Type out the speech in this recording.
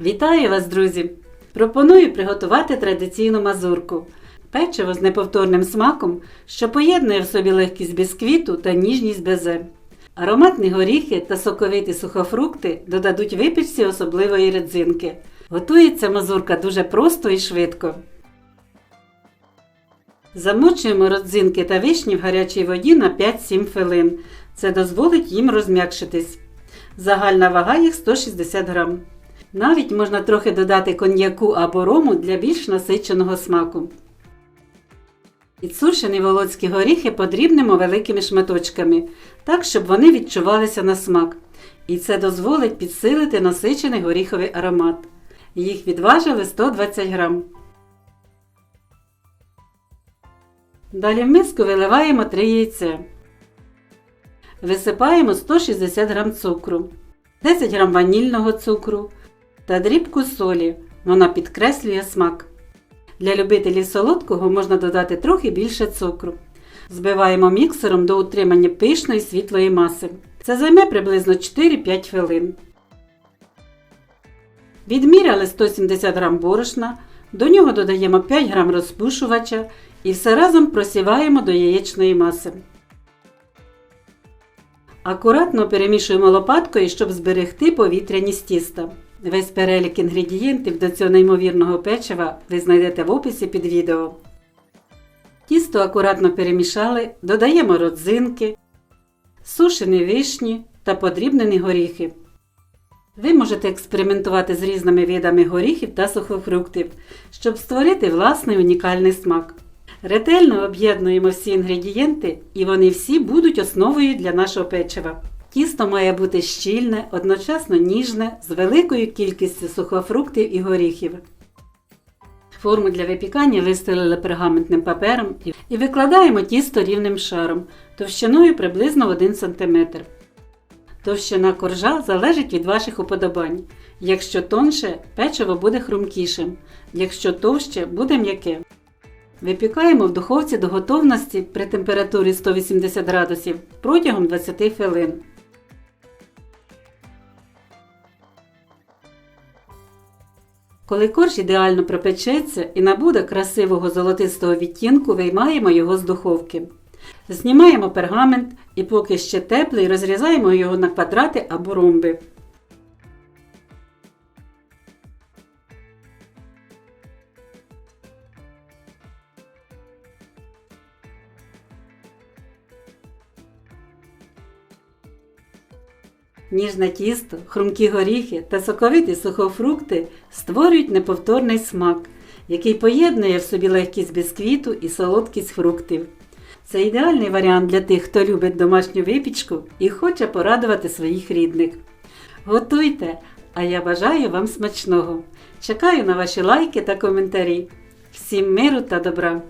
Вітаю вас, друзі! Пропоную приготувати традиційну мазурку. Печиво з неповторним смаком, що поєднує в собі легкість бісквіту та ніжність безе. Ароматні горіхи та соковиті сухофрукти додадуть випічці особливої родзинки. Готується мазурка дуже просто і швидко. Замочуємо родзинки та вишні в гарячій воді на 5-7 хвилин. Це дозволить їм розм'якшитись. Загальна вага їх 160 грам. Навіть можна трохи додати коньяку або рому для більш насиченого смаку. Підсушені волоцькі горіхи подрібнемо великими шматочками, так, щоб вони відчувалися на смак. І це дозволить підсилити насичений горіховий аромат. Їх відважили 120 грам. Далі в миску виливаємо 3 яйця. Висипаємо 160 г цукру, 10 г ванільного цукру та дрібку солі. Вона підкреслює смак. Для любителів солодкого можна додати трохи більше цукру. Збиваємо міксером до утримання пишної світлої маси. Це займе приблизно 4-5 хвилин. Відміряли 170 г борошна, до нього додаємо 5 г розпушувача і все разом просіваємо до яєчної маси. Акуратно перемішуємо лопаткою, щоб зберегти повітряність тіста. Весь перелік інгредієнтів до цього неймовірного печива ви знайдете в описі під відео. Тісто акуратно перемішали, додаємо родзинки, сушені вишні та подрібнені горіхи. Ви можете експериментувати з різними видами горіхів та сухофруктів, щоб створити власний унікальний смак. Ретельно об'єднуємо всі інгредієнти і вони всі будуть основою для нашого печива. Тісто має бути щільне, одночасно ніжне, з великою кількістю сухофруктів і горіхів. Форму для випікання вистелили пергаментним папером і викладаємо тісто рівним шаром, товщиною приблизно 1 см. Товщина коржа залежить від ваших уподобань. Якщо тонше, печиво буде хрумкішим, якщо товще буде м'яке. Випікаємо в духовці до готовності при температурі 180 градусів протягом 20 хвилин. Коли корж ідеально пропечеться і набуде красивого золотистого відтінку, виймаємо його з духовки. Знімаємо пергамент і поки ще теплий, розрізаємо його на квадрати або ромби. Ніжне тісто, хрумкі горіхи та соковиті сухофрукти створюють неповторний смак, який поєднує в собі легкість бісквіту і солодкість фруктів. Це ідеальний варіант для тих, хто любить домашню випічку і хоче порадувати своїх рідних. Готуйте! А я бажаю вам смачного! Чекаю на ваші лайки та коментарі. Всім миру та добра!